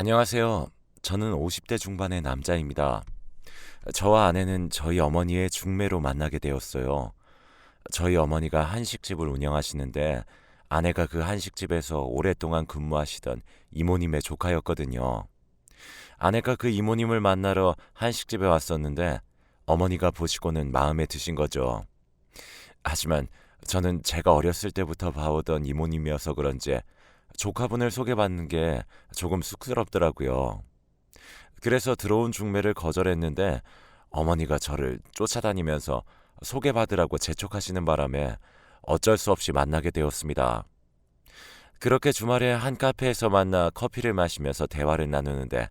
안녕하세요. 저는 50대 중반의 남자입니다. 저와 아내는 저희 어머니의 중매로 만나게 되었어요. 저희 어머니가 한식집을 운영하시는데 아내가 그 한식집에서 오랫동안 근무하시던 이모님의 조카였거든요. 아내가 그 이모님을 만나러 한식집에 왔었는데 어머니가 보시고는 마음에 드신 거죠. 하지만 저는 제가 어렸을 때부터 봐오던 이모님이어서 그런지 조카분을 소개받는 게 조금 쑥스럽더라고요. 그래서 들어온 중매를 거절했는데 어머니가 저를 쫓아다니면서 소개받으라고 재촉하시는 바람에 어쩔 수 없이 만나게 되었습니다. 그렇게 주말에 한 카페에서 만나 커피를 마시면서 대화를 나누는데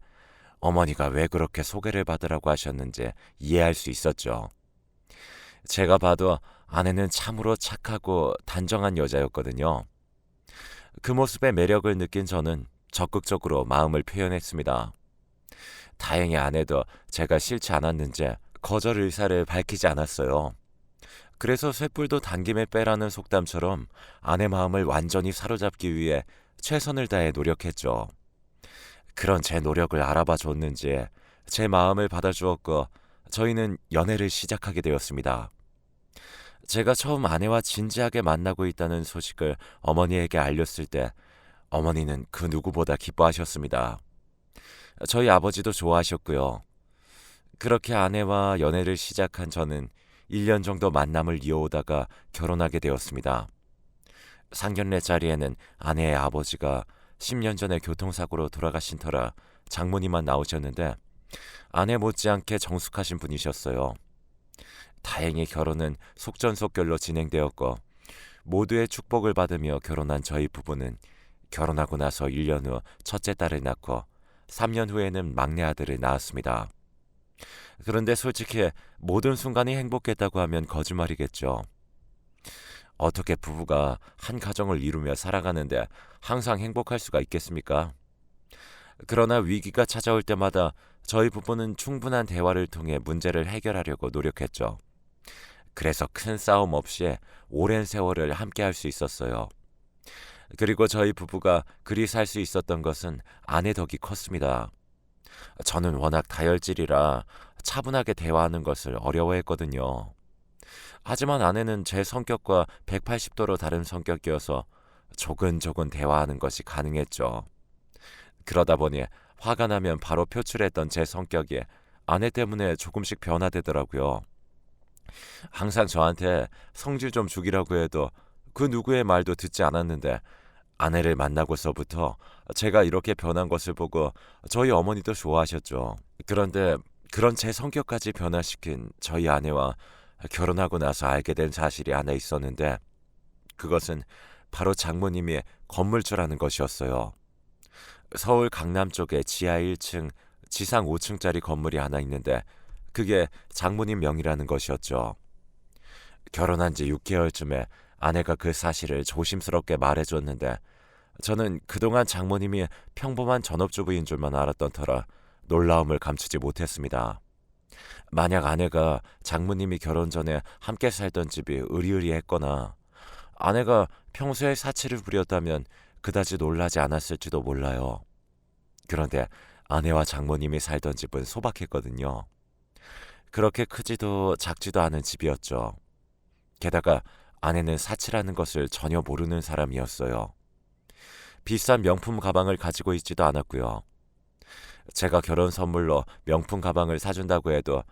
어머니가 왜 그렇게 소개를 받으라고 하셨는지 이해할 수 있었죠. 제가 봐도 아내는 참으로 착하고 단정한 여자였거든요. 그 모습에 매력을 느낀 저는 적극적으로 마음을 표현했습니다. 다행히 아내도 제가 싫지 않았는지 거절 의사를 밝히지 않았어요. 그래서 쇳불도 당김에 빼라는 속담처럼 아내 마음을 완전히 사로잡기 위해 최선을 다해 노력했죠. 그런 제 노력을 알아봐 줬는지 제 마음을 받아주었고 저희는 연애를 시작하게 되었습니다. 제가 처음 아내와 진지하게 만나고 있다는 소식을 어머니에게 알렸을 때 어머니는 그 누구보다 기뻐하셨습니다. 저희 아버지도 좋아하셨고요. 그렇게 아내와 연애를 시작한 저는 1년 정도 만남을 이어오다가 결혼하게 되었습니다. 상견례 자리에는 아내의 아버지가 10년 전에 교통사고로 돌아가신 터라 장모님만 나오셨는데 아내 못지않게 정숙하신 분이셨어요. 다행히 결혼은 속전속결로 진행되었고 모두의 축복을 받으며 결혼한 저희 부부는 결혼하고 나서 1년 후 첫째 딸을 낳고 3년 후에는 막내 아들을 낳았습니다. 그런데 솔직히 모든 순간이 행복했다고 하면 거짓말이겠죠. 어떻게 부부가 한 가정을 이루며 살아가는데 항상 행복할 수가 있겠습니까? 그러나 위기가 찾아올 때마다 저희 부부는 충분한 대화를 통해 문제를 해결하려고 노력했죠. 그래서 큰 싸움 없이 오랜 세월을 함께 할 수 있었어요. 그리고 저희 부부가 그리 살 수 있었던 것은 아내 덕이 컸습니다. 저는 워낙 다혈질이라 차분하게 대화하는 것을 어려워했거든요. 하지만 아내는 제 성격과 180도로 다른 성격이어서 조근조근 대화하는 것이 가능했죠. 그러다 보니 화가 나면 바로 표출했던 제 성격이 아내 때문에 조금씩 변화되더라고요. 항상 저한테 성질 좀 죽이라고 해도 그 누구의 말도 듣지 않았는데 아내를 만나고서부터 제가 이렇게 변한 것을 보고 저희 어머니도 좋아하셨죠. 그런데 그런 제 성격까지 변화시킨 저희 아내와 결혼하고 나서 알게 된 사실이 하나 있었는데 그것은 바로 장모님이 건물주라는 것이었어요. 서울 강남 쪽에 지하 1층, 지상 5층짜리 건물이 하나 있는데 그게 장모님 명의라는 것이었죠. 결혼한 지 6개월쯤에 아내가 그 사실을 조심스럽게 말해줬는데 저는 그동안 장모님이 평범한 전업주부인 줄만 알았던 터라 놀라움을 감추지 못했습니다. 만약 아내가 장모님이 결혼 전에 함께 살던 집이 으리으리했거나 아내가 평소에 사치를 부렸다면 그다지 놀라지 않았을지도 몰라요. 그런데 아내와 장모님이 살던 집은 소박했거든요. 그렇게 크지도 작지도 않은 집이었죠. 게다가 아내는 사치라는 것을 전혀 모르는 사람이었어요. 비싼 명품 가방을 가지고 있지도 않았고요. 제가 결혼 선물로 명품 가방을 사준다고 해도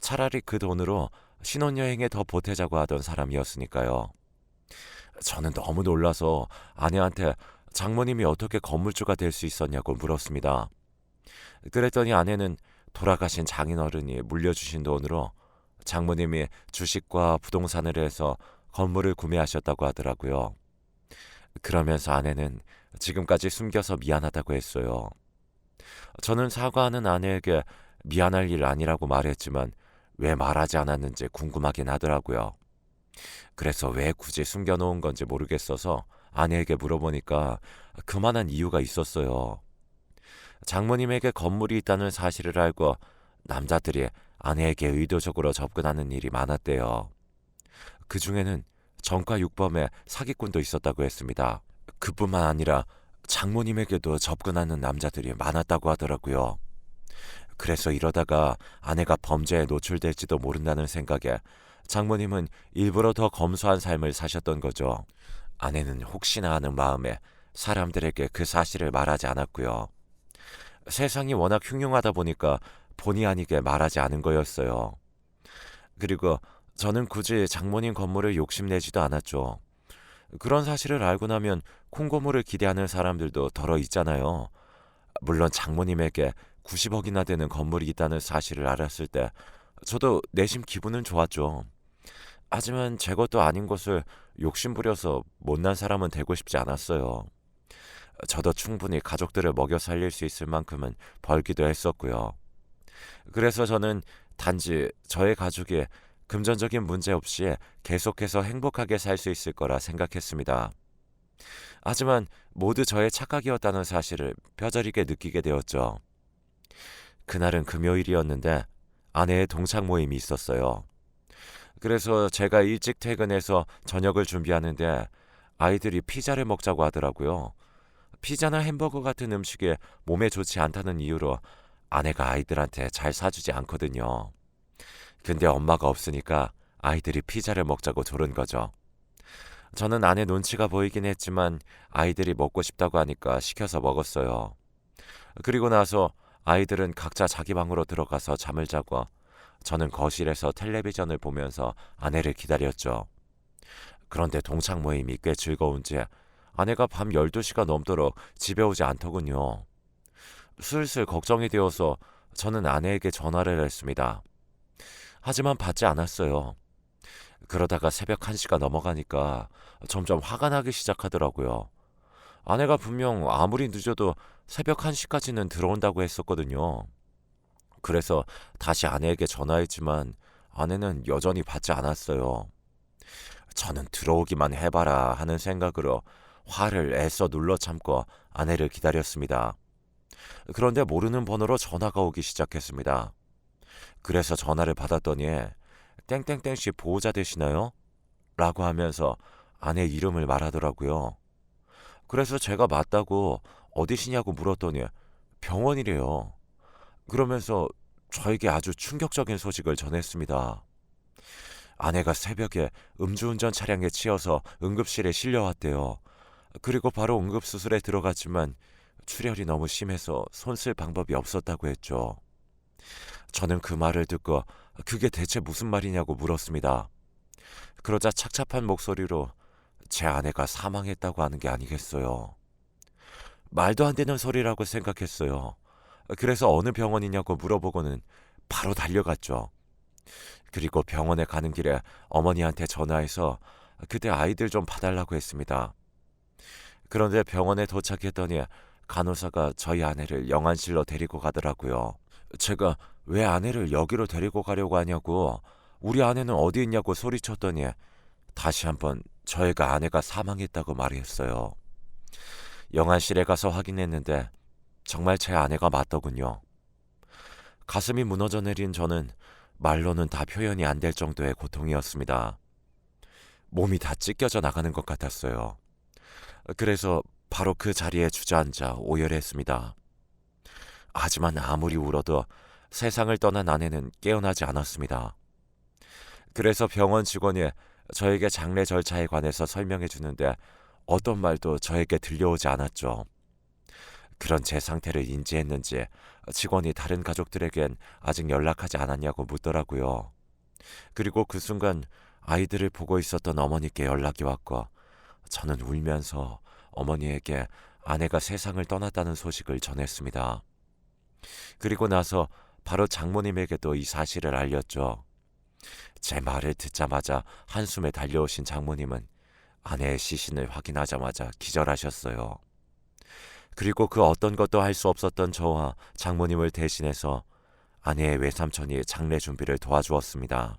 차라리 그 돈으로 신혼여행에 더 보태자고 하던 사람이었으니까요. 저는 너무 놀라서 아내한테 장모님이 어떻게 건물주가 될 수 있었냐고 물었습니다. 그랬더니 아내는 돌아가신 장인어른이 물려주신 돈으로 장모님이 주식과 부동산을 해서 건물을 구매하셨다고 하더라고요. 그러면서 아내는 지금까지 숨겨서 미안하다고 했어요. 저는 사과하는 아내에게 미안할 일 아니라고 말했지만 왜 말하지 않았는지 궁금하긴 하더라고요. 그래서 왜 굳이 숨겨놓은 건지 모르겠어서 아내에게 물어보니까 그만한 이유가 있었어요. 장모님에게 건물이 있다는 사실을 알고 남자들이 아내에게 의도적으로 접근하는 일이 많았대요. 그 중에는 정가 육범의 사기꾼도 있었다고 했습니다. 그뿐만 아니라 장모님에게도 접근하는 남자들이 많았다고 하더라고요. 그래서 이러다가 아내가 범죄에 노출될지도 모른다는 생각에 장모님은 일부러 더 검소한 삶을 사셨던 거죠. 아내는 혹시나 하는 마음에 사람들에게 그 사실을 말하지 않았고요. 세상이 워낙 흉흉하다 보니까 본의 아니게 말하지 않은 거였어요. 그리고 저는 굳이 장모님 건물을 욕심내지도 않았죠. 그런 사실을 알고 나면 콩고물을 기대하는 사람들도 덜어 있잖아요. 물론 장모님에게 90억이나 되는 건물이 있다는 사실을 알았을 때 저도 내심 기분은 좋았죠. 하지만 제 것도 아닌 것을 욕심부려서 못난 사람은 되고 싶지 않았어요. 저도 충분히 가족들을 먹여 살릴 수 있을 만큼은 벌기도 했었고요. 그래서 저는 단지 저의 가족이 금전적인 문제 없이 계속해서 행복하게 살 수 있을 거라 생각했습니다. 하지만 모두 저의 착각이었다는 사실을 뼈저리게 느끼게 되었죠. 그날은 금요일이었는데 아내의 동창 모임이 있었어요. 그래서 제가 일찍 퇴근해서 저녁을 준비하는데 아이들이 피자를 먹자고 하더라고요. 피자나 햄버거 같은 음식이 몸에 좋지 않다는 이유로 아내가 아이들한테 잘 사주지 않거든요. 근데 엄마가 없으니까 아이들이 피자를 먹자고 조른 거죠. 저는 아내 눈치가 보이긴 했지만 아이들이 먹고 싶다고 하니까 시켜서 먹었어요. 그리고 나서 아이들은 각자 자기 방으로 들어가서 잠을 자고 저는 거실에서 텔레비전을 보면서 아내를 기다렸죠. 그런데 동창 모임이 꽤 즐거운지 아내가 밤 12시가 넘도록 집에 오지 않더군요. 슬슬 걱정이 되어서 저는 아내에게 전화를 했습니다. 하지만 받지 않았어요. 그러다가 새벽 1시가 넘어가니까 점점 화가 나기 시작하더라고요. 아내가 분명 아무리 늦어도 새벽 1시까지는 들어온다고 했었거든요. 그래서 다시 아내에게 전화했지만 아내는 여전히 받지 않았어요. 저는 들어오기만 해봐라 하는 생각으로 화를 애써 눌러 참고 아내를 기다렸습니다. 그런데 모르는 번호로 전화가 오기 시작했습니다. 그래서 전화를 받았더니 땡땡땡 씨 보호자 되시나요? 라고 하면서 아내 이름을 말하더라고요. 그래서 제가 맞다고 어디시냐고 물었더니 병원이래요. 그러면서 저에게 아주 충격적인 소식을 전했습니다. 아내가 새벽에 음주운전 차량에 치여서 응급실에 실려왔대요. 그리고 바로 응급수술에 들어갔지만 출혈이 너무 심해서 손 쓸 방법이 없었다고 했죠. 저는 그 말을 듣고 그게 대체 무슨 말이냐고 물었습니다. 그러자 착잡한 목소리로 제 아내가 사망했다고 하는 게 아니겠어요. 말도 안 되는 소리라고 생각했어요. 그래서 어느 병원이냐고 물어보고는 바로 달려갔죠. 그리고 병원에 가는 길에 어머니한테 전화해서 그때 아이들 좀 봐달라고 했습니다. 그런데 병원에 도착했더니 간호사가 저희 아내를 영안실로 데리고 가더라고요. 제가 왜 아내를 여기로 데리고 가려고 하냐고 우리 아내는 어디 있냐고 소리쳤더니 다시 한번 저희가 아내가 사망했다고 말했어요. 영안실에 가서 확인했는데 정말 제 아내가 맞더군요. 가슴이 무너져 내린 저는 말로는 다 표현이 안 될 정도의 고통이었습니다. 몸이 다 찢겨져 나가는 것 같았어요. 그래서 바로 그 자리에 주저앉아 오열했습니다. 하지만 아무리 울어도 세상을 떠난 아내는 깨어나지 않았습니다. 그래서 병원 직원이 저에게 장례 절차에 관해서 설명해 주는데 어떤 말도 저에게 들려오지 않았죠. 그런 제 상태를 인지했는지 직원이 다른 가족들에겐 아직 연락하지 않았냐고 묻더라고요. 그리고 그 순간 아이들을 보고 있었던 어머니께 연락이 왔고 저는 울면서 어머니에게 아내가 세상을 떠났다는 소식을 전했습니다. 그리고 나서 바로 장모님에게도 이 사실을 알렸죠. 제 말을 듣자마자 한숨에 달려오신 장모님은 아내의 시신을 확인하자마자 기절하셨어요. 그리고 그 어떤 것도 할 수 없었던 저와 장모님을 대신해서 아내의 외삼촌이 장례 준비를 도와주었습니다.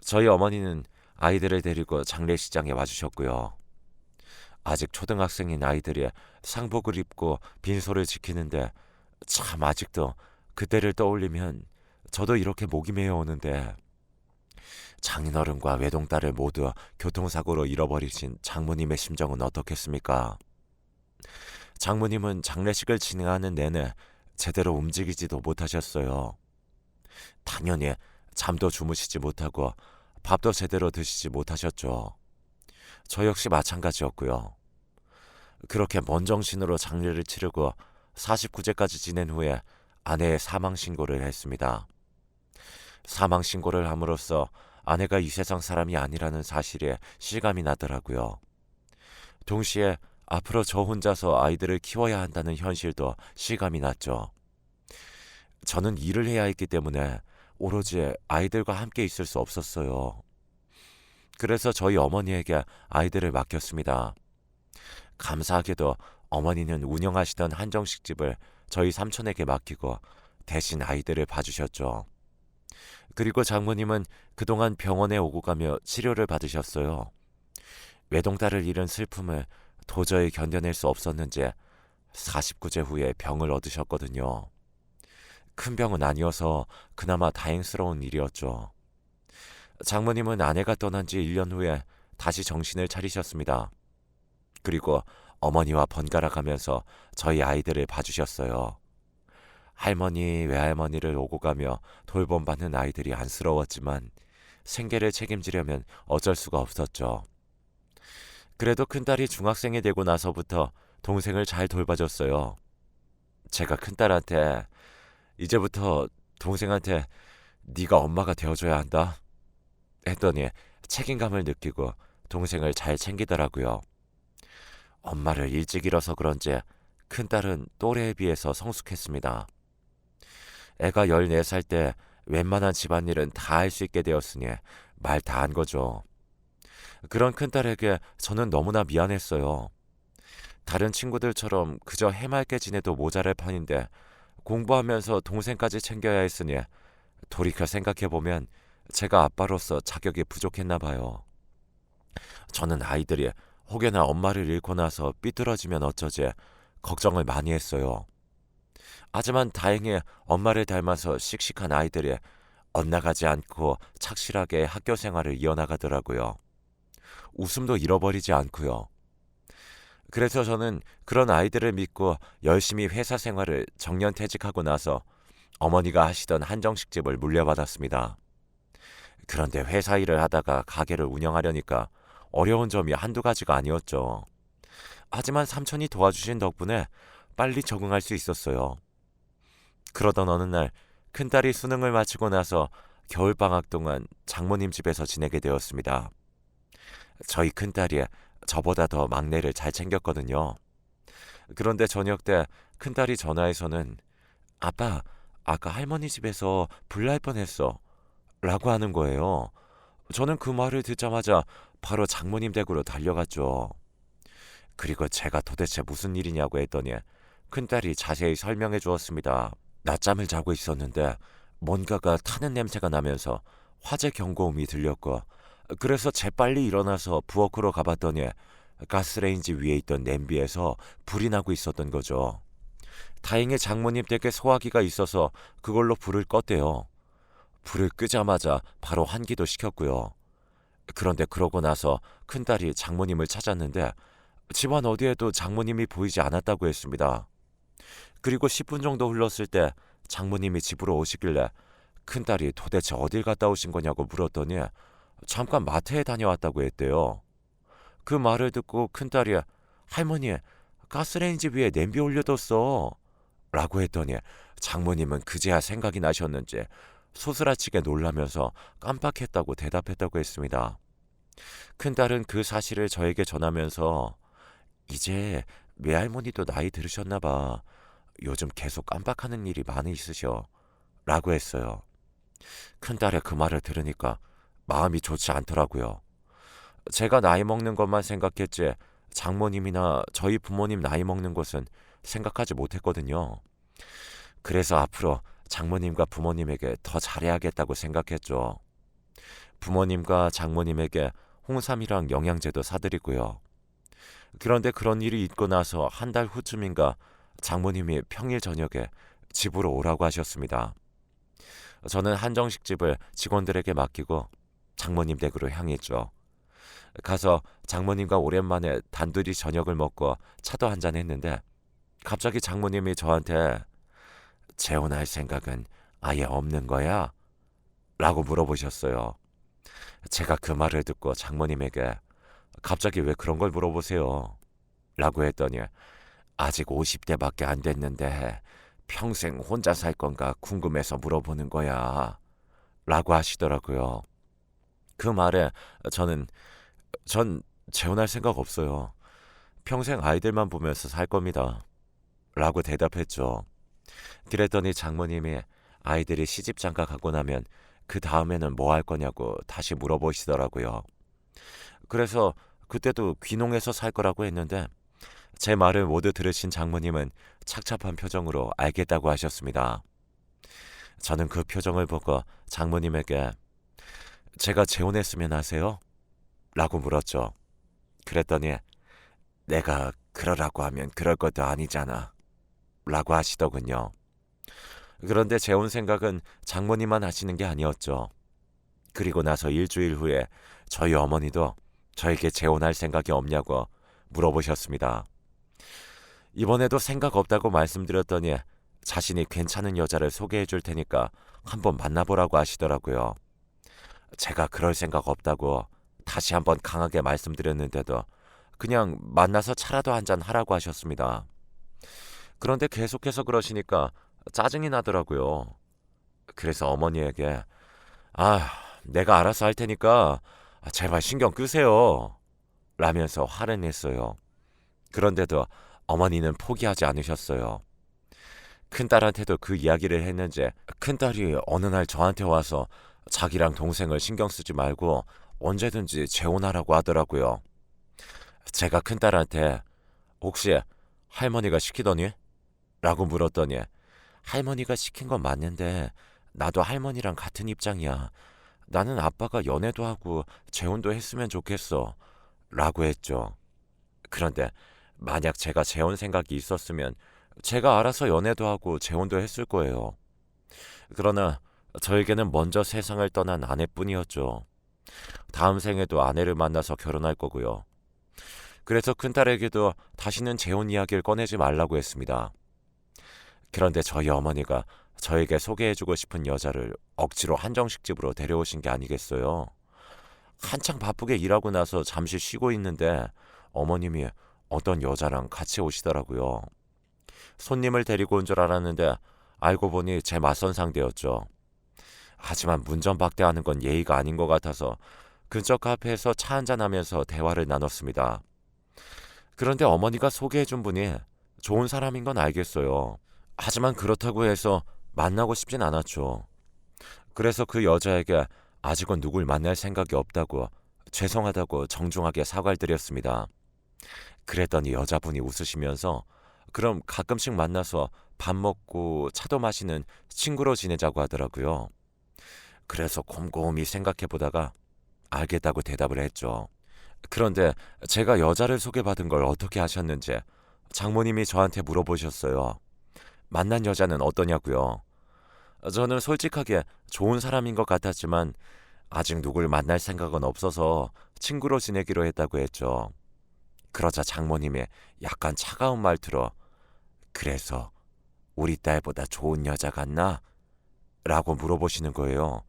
저희 어머니는 아이들을 데리고 장례시장에 와주셨고요. 아직 초등학생인 아이들이 상복을 입고 빈소를 지키는데 참 아직도 그때를 떠올리면 저도 이렇게 목이 메어 오는데 장인어른과 외동딸을 모두 교통사고로 잃어버리신 장모님의 심정은 어떻겠습니까? 장모님은 장례식을 진행하는 내내 제대로 움직이지도 못하셨어요. 당연히 잠도 주무시지 못하고 밥도 제대로 드시지 못하셨죠. 저 역시 마찬가지였고요. 그렇게 먼 정신으로 장례를 치르고 49제까지 지낸 후에 아내의 사망 신고를 했습니다. 사망 신고를 함으로써 아내가 이 세상 사람이 아니라는 사실에 실감이 나더라고요. 동시에 앞으로 저 혼자서 아이들을 키워야 한다는 현실도 실감이 났죠. 저는 일을 해야 했기 때문에 오로지 아이들과 함께 있을 수 없었어요. 그래서 저희 어머니에게 아이들을 맡겼습니다. 감사하게도 어머니는 운영하시던 한정식집을 저희 삼촌에게 맡기고 대신 아이들을 봐주셨죠. 그리고 장모님은 그동안 병원에 오고 가며 치료를 받으셨어요. 외동딸을 잃은 슬픔을 도저히 견뎌낼 수 없었는지 49제 후에 병을 얻으셨거든요. 큰 병은 아니어서 그나마 다행스러운 일이었죠. 장모님은 아내가 떠난 지 1년 후에 다시 정신을 차리셨습니다. 그리고 어머니와 번갈아 가면서 저희 아이들을 봐주셨어요. 할머니, 외할머니를 오고 가며 돌봄받는 아이들이 안쓰러웠지만 생계를 책임지려면 어쩔 수가 없었죠. 그래도 큰딸이 중학생이 되고 나서부터 동생을 잘 돌봐줬어요. 제가 큰딸한테 이제부터 동생한테 네가 엄마가 되어줘야 한다 했더니 책임감을 느끼고 동생을 잘 챙기더라고요. 엄마를 일찍 잃어서 그런지 큰딸은 또래에 비해서 성숙했습니다. 애가 14살 때 웬만한 집안일은 다 할 수 있게 되었으니 말 다 한 거죠. 그런 큰딸에게 저는 너무나 미안했어요. 다른 친구들처럼 그저 해맑게 지내도 모자랄 판인데 공부하면서 동생까지 챙겨야 했으니 돌이켜 생각해보면 제가 아빠로서 자격이 부족했나 봐요. 저는 아이들이 혹여나 엄마를 잃고 나서 삐뚤어지면 어쩌지 걱정을 많이 했어요. 하지만 다행히 엄마를 닮아서 씩씩한 아이들이 엇나가지 않고 착실하게 학교 생활을 이어나가더라고요. 웃음도 잃어버리지 않고요. 그래서 저는 그런 아이들을 믿고 열심히 회사 생활을 정년 퇴직하고 나서 어머니가 하시던 한정식집을 물려받았습니다. 그런데 회사 일을 하다가 가게를 운영하려니까 어려운 점이 한두 가지가 아니었죠. 하지만 삼촌이 도와주신 덕분에 빨리 적응할 수 있었어요. 그러던 어느 날 큰딸이 수능을 마치고 나서 겨울방학 동안 장모님 집에서 지내게 되었습니다. 저희 큰딸이 저보다 더 막내를 잘 챙겼거든요. 그런데 저녁 때 큰딸이 전화해서는 아빠, 아까 할머니 집에서 불날 뻔했어. 라고 하는 거예요. 저는 그 말을 듣자마자 바로 장모님 댁으로 달려갔죠. 그리고 제가 도대체 무슨 일이냐고 했더니 큰딸이 자세히 설명해 주었습니다. 낮잠을 자고 있었는데 뭔가가 타는 냄새가 나면서 화재 경고음이 들렸고 그래서 재빨리 일어나서 부엌으로 가봤더니 가스레인지 위에 있던 냄비에서 불이 나고 있었던 거죠. 다행히 장모님 댁에 소화기가 있어서 그걸로 불을 껐대요. 불을 끄자마자 바로 환기도 시켰고요. 그런데 그러고 나서 큰딸이 장모님을 찾았는데 집안 어디에도 장모님이 보이지 않았다고 했습니다. 그리고 10분 정도 흘렀을 때 장모님이 집으로 오시길래 큰딸이 도대체 어딜 갔다 오신 거냐고 물었더니 잠깐 마트에 다녀왔다고 했대요. 그 말을 듣고 큰딸이 할머니 가스레인지 위에 냄비 올려뒀어 라고 했더니 장모님은 그제야 생각이 나셨는지 소스라치게 놀라면서 깜빡했다고 대답했다고 했습니다. 큰딸은 그 사실을 저에게 전하면서 이제 외할머니도 나이 들으셨나 봐. 요즘 계속 깜빡하는 일이 많이 있으셔. 라고 했어요. 큰딸의 그 말을 들으니까 마음이 좋지 않더라고요. 제가 나이 먹는 것만 생각했지 장모님이나 저희 부모님 나이 먹는 것은 생각하지 못했거든요. 그래서 앞으로 장모님과 부모님에게 더 잘해야겠다고 생각했죠. 부모님과 장모님에게 홍삼이랑 영양제도 사드리고요. 그런데 그런 일이 있고 나서 한 달 후쯤인가 장모님이 평일 저녁에 집으로 오라고 하셨습니다. 저는 한정식집을 직원들에게 맡기고 장모님 댁으로 향했죠. 가서 장모님과 오랜만에 단둘이 저녁을 먹고 차도 한 잔 했는데 갑자기 장모님이 저한테 재혼할 생각은 아예 없는 거야? 라고 물어보셨어요. 제가 그 말을 듣고 장모님에게 갑자기 왜 그런 걸 물어보세요? 라고 했더니 아직 50대밖에 안 됐는데 평생 혼자 살 건가 궁금해서 물어보는 거야. 라고 하시더라고요. 그 말에 저는 전 재혼할 생각 없어요. 평생 아이들만 보면서 살 겁니다. 라고 대답했죠. 그랬더니 장모님이 아이들이 시집 장가 가고 나면 그 다음에는 뭐 할 거냐고 다시 물어보시더라고요. 그래서 그때도 귀농해서 살 거라고 했는데 제 말을 모두 들으신 장모님은 착잡한 표정으로 알겠다고 하셨습니다. 저는 그 표정을 보고 장모님에게 제가 재혼했으면 하세요? 라고 물었죠. 그랬더니 내가 그러라고 하면 그럴 것도 아니잖아. 라고 하시더군요. 그런데 재혼 생각은 장모님만 하시는 게 아니었죠. 그리고 나서 일주일 후에 저희 어머니도 저에게 재혼할 생각이 없냐고 물어보셨습니다. 이번에도 생각 없다고 말씀드렸더니 자신이 괜찮은 여자를 소개해 줄 테니까 한번 만나보라고 하시더라고요. 제가 그럴 생각 없다고 다시 한번 강하게 말씀드렸는데도 그냥 만나서 차라도 한잔 하라고 하셨습니다. 그런데 계속해서 그러시니까 짜증이 나더라고요. 그래서 어머니에게 아, 내가 알아서 할 테니까 제발 신경 끄세요. 라면서 화를 냈어요. 그런데도 어머니는 포기하지 않으셨어요. 큰딸한테도 그 이야기를 했는지 큰딸이 어느 날 저한테 와서 자기랑 동생을 신경 쓰지 말고 언제든지 재혼하라고 하더라고요. 제가 큰딸한테 혹시 할머니가 시키더니? 라고 물었더니 할머니가 시킨 건 맞는데 나도 할머니랑 같은 입장이야. 나는 아빠가 연애도 하고 재혼도 했으면 좋겠어. 라고 했죠. 그런데 만약 제가 재혼 생각이 있었으면 제가 알아서 연애도 하고 재혼도 했을 거예요. 그러나 저에게는 먼저 세상을 떠난 아내뿐이었죠. 다음 생에도 아내를 만나서 결혼할 거고요. 그래서 큰딸에게도 다시는 재혼 이야기를 꺼내지 말라고 했습니다. 그런데 저희 어머니가 저에게 소개해주고 싶은 여자를 억지로 한정식 집으로 데려오신 게 아니겠어요? 한창 바쁘게 일하고 나서 잠시 쉬고 있는데 어머님이 어떤 여자랑 같이 오시더라고요. 손님을 데리고 온 줄 알았는데 알고 보니 제 맞선 상대였죠. 하지만 문전박대하는 건 예의가 아닌 것 같아서 근처 카페에서 차 한잔하면서 대화를 나눴습니다. 그런데 어머니가 소개해준 분이 좋은 사람인 건 알겠어요. 하지만 그렇다고 해서 만나고 싶진 않았죠. 그래서 그 여자에게 아직은 누굴 만날 생각이 없다고 죄송하다고 정중하게 사과를 드렸습니다. 그랬더니 여자분이 웃으시면서 그럼 가끔씩 만나서 밥 먹고 차도 마시는 친구로 지내자고 하더라고요. 그래서 곰곰이 생각해 보다가 알겠다고 대답을 했죠. 그런데 제가 여자를 소개받은 걸 어떻게 하셨는지 장모님이 저한테 물어보셨어요. 만난 여자는 어떠냐고요. 저는 솔직하게 좋은 사람인 것 같았지만 아직 누굴 만날 생각은 없어서 친구로 지내기로 했다고 했죠. 그러자 장모님이 약간 차가운 말투로 그래서 우리 딸보다 좋은 여자 같나? 라고 물어보시는 거예요.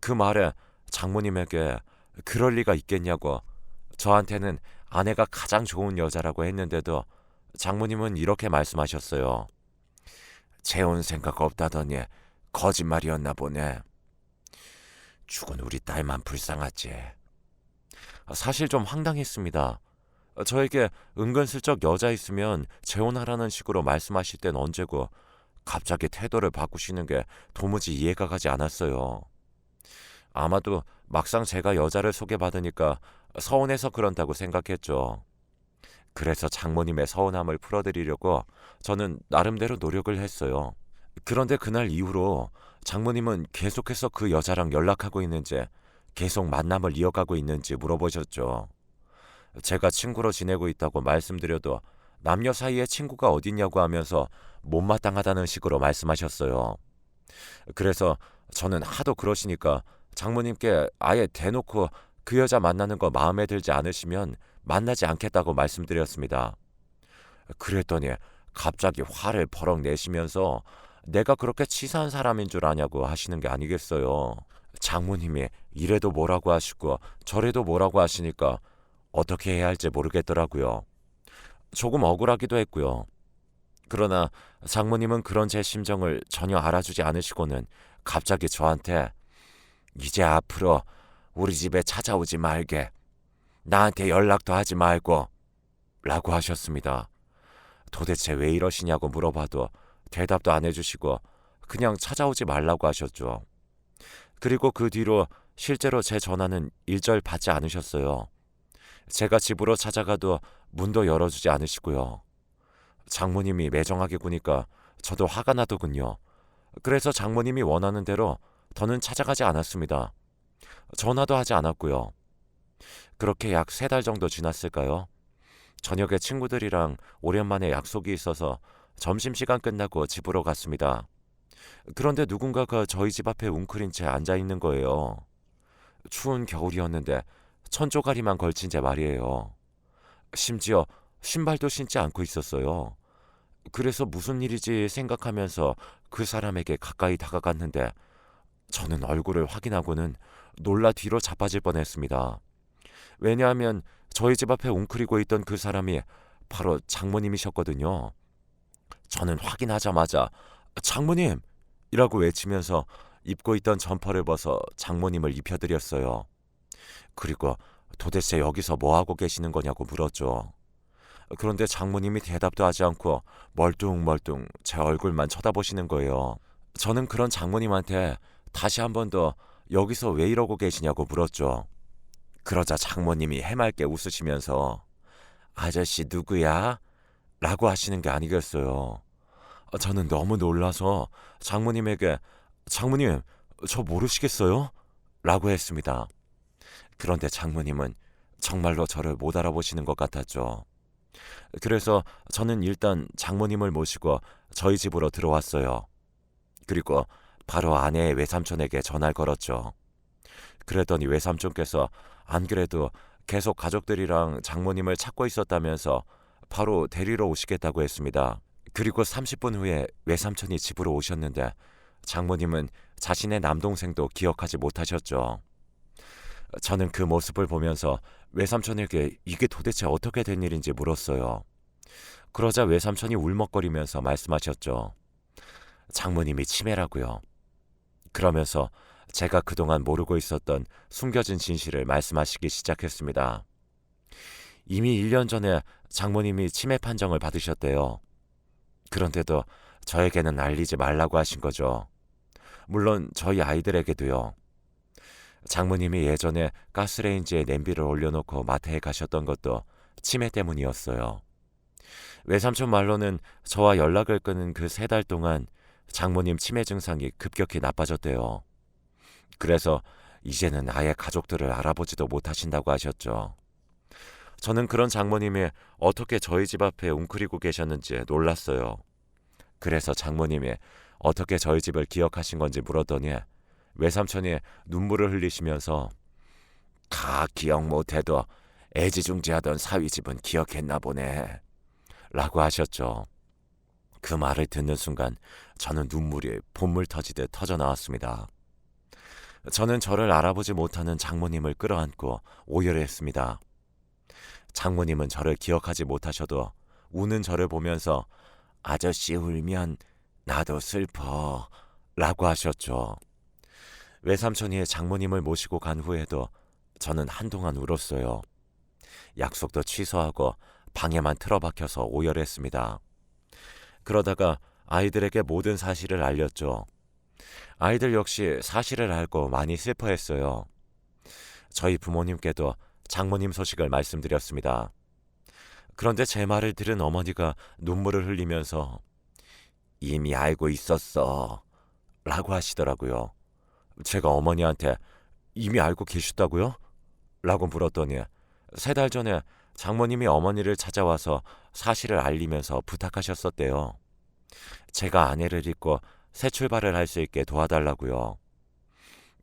그 말에 장모님에게 그럴 리가 있겠냐고 저한테는 아내가 가장 좋은 여자라고 했는데도 장모님은 이렇게 말씀하셨어요. 재혼 생각 없다더니 거짓말이었나 보네. 죽은 우리 딸만 불쌍하지. 사실 좀 황당했습니다. 저에게 은근슬쩍 여자 있으면 재혼하라는 식으로 말씀하실 땐 언제고 갑자기 태도를 바꾸시는 게 도무지 이해가 가지 않았어요. 아마도 막상 제가 여자를 소개받으니까 서운해서 그런다고 생각했죠. 그래서 장모님의 서운함을 풀어드리려고 저는 나름대로 노력을 했어요. 그런데 그날 이후로 장모님은 계속해서 그 여자랑 연락하고 있는지 계속 만남을 이어가고 있는지 물어보셨죠. 제가 친구로 지내고 있다고 말씀드려도 남녀 사이에 친구가 어딨냐고 하면서 못마땅하다는 식으로 말씀하셨어요. 그래서 저는 하도 그러시니까 장모님께 아예 대놓고 그 여자 만나는 거 마음에 들지 않으시면 만나지 않겠다고 말씀드렸습니다. 그랬더니 갑자기 화를 버럭 내시면서 내가 그렇게 치사한 사람인 줄 아냐고 하시는 게 아니겠어요. 장모님이 이래도 뭐라고 하시고 저래도 뭐라고 하시니까 어떻게 해야 할지 모르겠더라고요. 조금 억울하기도 했고요. 그러나 장모님은 그런 제 심정을 전혀 알아주지 않으시고는 갑자기 저한테 이제 앞으로 우리 집에 찾아오지 말게. 나한테 연락도 하지 말고. 라고 하셨습니다. 도대체 왜 이러시냐고 물어봐도 대답도 안 해주시고 그냥 찾아오지 말라고 하셨죠. 그리고 그 뒤로 실제로 제 전화는 일절 받지 않으셨어요. 제가 집으로 찾아가도 문도 열어주지 않으시고요. 장모님이 매정하게 구니까 저도 화가 나더군요. 그래서 장모님이 원하는 대로 더는 찾아가지 않았습니다. 전화도 하지 않았고요. 그렇게 약 세 달 정도 지났을까요? 저녁에 친구들이랑 오랜만에 약속이 있어서 점심시간 끝나고 집으로 갔습니다. 그런데 누군가가 저희 집 앞에 웅크린 채 앉아 있는 거예요. 추운 겨울이었는데 천조가리만 걸친 채 말이에요. 심지어 신발도 신지 않고 있었어요. 그래서 무슨 일이지 생각하면서 그 사람에게 가까이 다가갔는데 저는 얼굴을 확인하고는 놀라 뒤로 자빠질 뻔했습니다. 왜냐하면 저희 집 앞에 웅크리고 있던 그 사람이 바로 장모님이셨거든요. 저는 확인하자마자 장모님! 이라고 외치면서 입고 있던 점퍼를 벗어 장모님을 입혀드렸어요. 그리고 도대체 여기서 뭐하고 계시는 거냐고 물었죠. 그런데 장모님이 대답도 하지 않고 멀뚱멀뚱 제 얼굴만 쳐다보시는 거예요. 저는 그런 장모님한테 다시 한 번 더 여기서 왜 이러고 계시냐고 물었죠. 그러자 장모님이 해맑게 웃으시면서 아저씨 누구야? 라고 하시는 게 아니겠어요. 저는 너무 놀라서 장모님에게 장모님 저 모르시겠어요? 라고 했습니다. 그런데 장모님은 정말로 저를 못 알아보시는 것 같았죠. 그래서 저는 일단 장모님을 모시고 저희 집으로 들어왔어요. 그리고 바로 아내의 외삼촌에게 전화를 걸었죠. 그랬더니 외삼촌께서 안 그래도 계속 가족들이랑 장모님을 찾고 있었다면서 바로 데리러 오시겠다고 했습니다. 그리고 30분 후에 외삼촌이 집으로 오셨는데 장모님은 자신의 남동생도 기억하지 못하셨죠. 저는 그 모습을 보면서 외삼촌에게 이게 도대체 어떻게 된 일인지 물었어요. 그러자 외삼촌이 울먹거리면서 말씀하셨죠. 장모님이 치매라고요. 그러면서 제가 그동안 모르고 있었던 숨겨진 진실을 말씀하시기 시작했습니다. 이미 1년 전에 장모님이 치매 판정을 받으셨대요. 그런데도 저에게는 알리지 말라고 하신 거죠. 물론 저희 아이들에게도요. 장모님이 예전에 가스레인지에 냄비를 올려놓고 마트에 가셨던 것도 치매 때문이었어요. 외삼촌 말로는 저와 연락을 끊은 그 세 달 동안 장모님 치매 증상이 급격히 나빠졌대요. 그래서 이제는 아예 가족들을 알아보지도 못하신다고 하셨죠. 저는 그런 장모님이 어떻게 저희 집 앞에 웅크리고 계셨는지 놀랐어요. 그래서 장모님이 어떻게 저희 집을 기억하신 건지 물었더니 외삼촌이 눈물을 흘리시면서 다 기억 못해도 애지중지하던 사위 집은 기억했나 보네. 라고 하셨죠. 그 말을 듣는 순간 저는 눈물이 봇물 터지듯 터져 나왔습니다. 저는 저를 알아보지 못하는 장모님을 끌어안고 오열했습니다. 장모님은 저를 기억하지 못하셔도 우는 저를 보면서 아저씨 울면 나도 슬퍼 라고 하셨죠. 외삼촌이 장모님을 모시고 간 후에도 저는 한동안 울었어요. 약속도 취소하고 방에만 틀어박혀서 오열했습니다. 그러다가 아이들에게 모든 사실을 알렸죠. 아이들 역시 사실을 알고 많이 슬퍼했어요. 저희 부모님께도 장모님 소식을 말씀드렸습니다. 그런데 제 말을 들은 어머니가 눈물을 흘리면서 이미 알고 있었어. 라고 하시더라고요. 제가 어머니한테 이미 알고 계셨다고요? 라고 물었더니 세 달 전에 장모님이 어머니를 찾아와서 사실을 알리면서 부탁하셨었대요. 제가 아내를 잊고 새 출발을 할 수 있게 도와달라고요.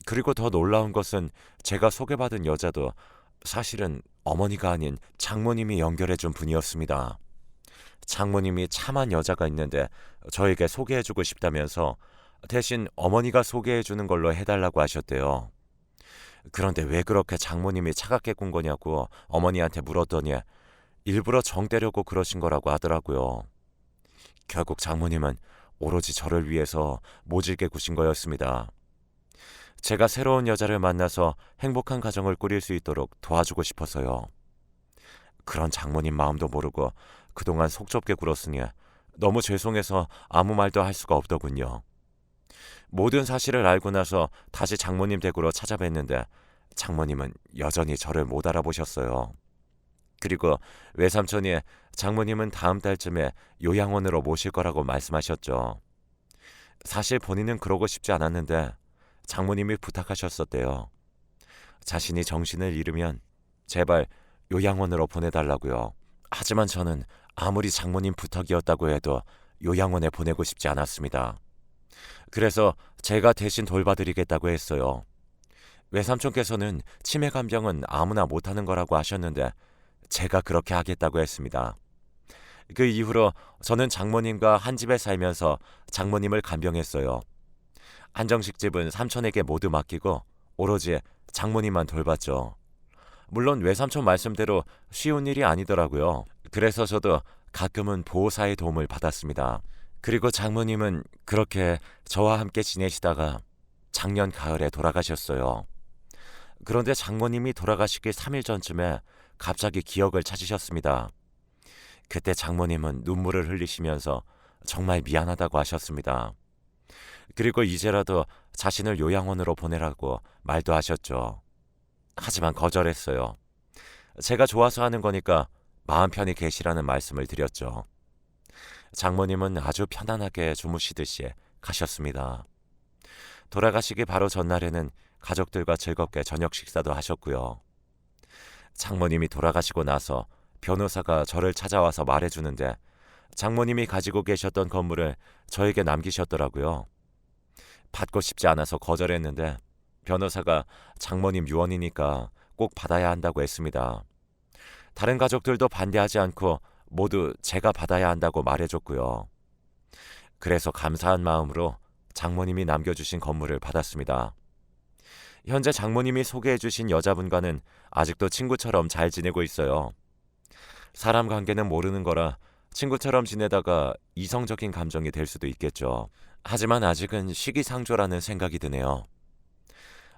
그리고 더 놀라운 것은 제가 소개받은 여자도 사실은 어머니가 아닌 장모님이 연결해 준 분이었습니다. 장모님이 참한 여자가 있는데 저에게 소개해주고 싶다면서 대신 어머니가 소개해주는 걸로 해달라고 하셨대요. 그런데 왜 그렇게 장모님이 차갑게 군 거냐고 어머니한테 물었더니 일부러 정 떼려고 그러신 거라고 하더라고요. 결국 장모님은 오로지 저를 위해서 모질게 구신 거였습니다. 제가 새로운 여자를 만나서 행복한 가정을 꾸릴 수 있도록 도와주고 싶어서요. 그런 장모님 마음도 모르고 그동안 속 좁게 굴었으니 너무 죄송해서 아무 말도 할 수가 없더군요. 모든 사실을 알고 나서 다시 장모님 댁으로 찾아뵀는데 장모님은 여전히 저를 못 알아보셨어요. 그리고 외삼촌이 장모님은 다음 달쯤에 요양원으로 모실 거라고 말씀하셨죠. 사실 본인은 그러고 싶지 않았는데 장모님이 부탁하셨었대요. 자신이 정신을 잃으면 제발 요양원으로 보내달라고요. 하지만 저는 아무리 장모님 부탁이었다고 해도 요양원에 보내고 싶지 않았습니다. 그래서 제가 대신 돌봐드리겠다고 했어요. 외삼촌께서는 치매 간병은 아무나 못하는 거라고 하셨는데 제가 그렇게 하겠다고 했습니다. 그 이후로 저는 장모님과 한 집에 살면서 장모님을 간병했어요. 한정식 집은 삼촌에게 모두 맡기고 오로지 장모님만 돌봤죠. 물론 외삼촌 말씀대로 쉬운 일이 아니더라고요. 그래서 저도 가끔은 보호사의 도움을 받았습니다. 그리고 장모님은 그렇게 저와 함께 지내시다가 작년 가을에 돌아가셨어요. 그런데 장모님이 돌아가시기 3일 전쯤에 갑자기 기억을 찾으셨습니다. 그때 장모님은 눈물을 흘리시면서 정말 미안하다고 하셨습니다. 그리고 이제라도 자신을 요양원으로 보내라고 말도 하셨죠. 하지만 거절했어요. 제가 좋아서 하는 거니까 마음 편히 계시라는 말씀을 드렸죠. 장모님은 아주 편안하게 주무시듯이 가셨습니다. 돌아가시기 바로 전날에는 가족들과 즐겁게 저녁 식사도 하셨고요. 장모님이 돌아가시고 나서 변호사가 저를 찾아와서 말해주는데 장모님이 가지고 계셨던 건물을 저에게 남기셨더라고요. 받고 싶지 않아서 거절했는데 변호사가 장모님 유언이니까 꼭 받아야 한다고 했습니다. 다른 가족들도 반대하지 않고 모두 제가 받아야 한다고 말해줬고요. 그래서 감사한 마음으로 장모님이 남겨주신 건물을 받았습니다. 현재 장모님이 소개해주신 여자분과는 아직도 친구처럼 잘 지내고 있어요. 사람 관계는 모르는 거라 친구처럼 지내다가 이성적인 감정이 될 수도 있겠죠. 하지만 아직은 시기상조라는 생각이 드네요.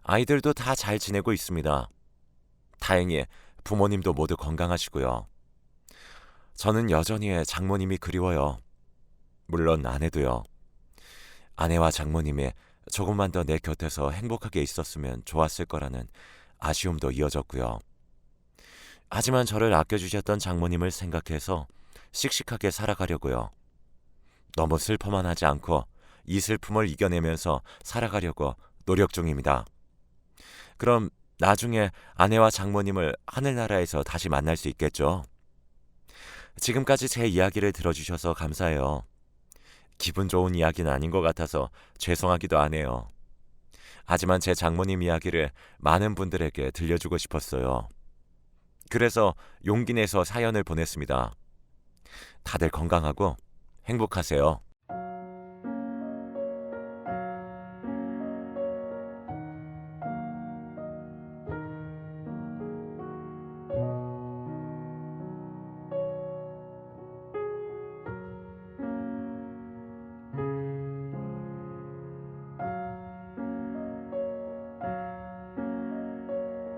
아이들도 다 잘 지내고 있습니다. 다행히 부모님도 모두 건강하시고요. 저는 여전히 장모님이 그리워요. 물론 아내도요. 아내와 장모님이 조금만 더 내 곁에서 행복하게 있었으면 좋았을 거라는 아쉬움도 이어졌고요. 하지만 저를 아껴주셨던 장모님을 생각해서 씩씩하게 살아가려고요. 너무 슬퍼만 하지 않고 이 슬픔을 이겨내면서 살아가려고 노력 중입니다. 그럼 나중에 아내와 장모님을 하늘나라에서 다시 만날 수 있겠죠? 지금까지 제 이야기를 들어주셔서 감사해요. 기분 좋은 이야기는 아닌 것 같아서 죄송하기도 하네요. 하지만 제 장모님 이야기를 많은 분들에게 들려주고 싶었어요. 그래서 용기 내서 사연을 보냈습니다. 다들 건강하고 행복하세요.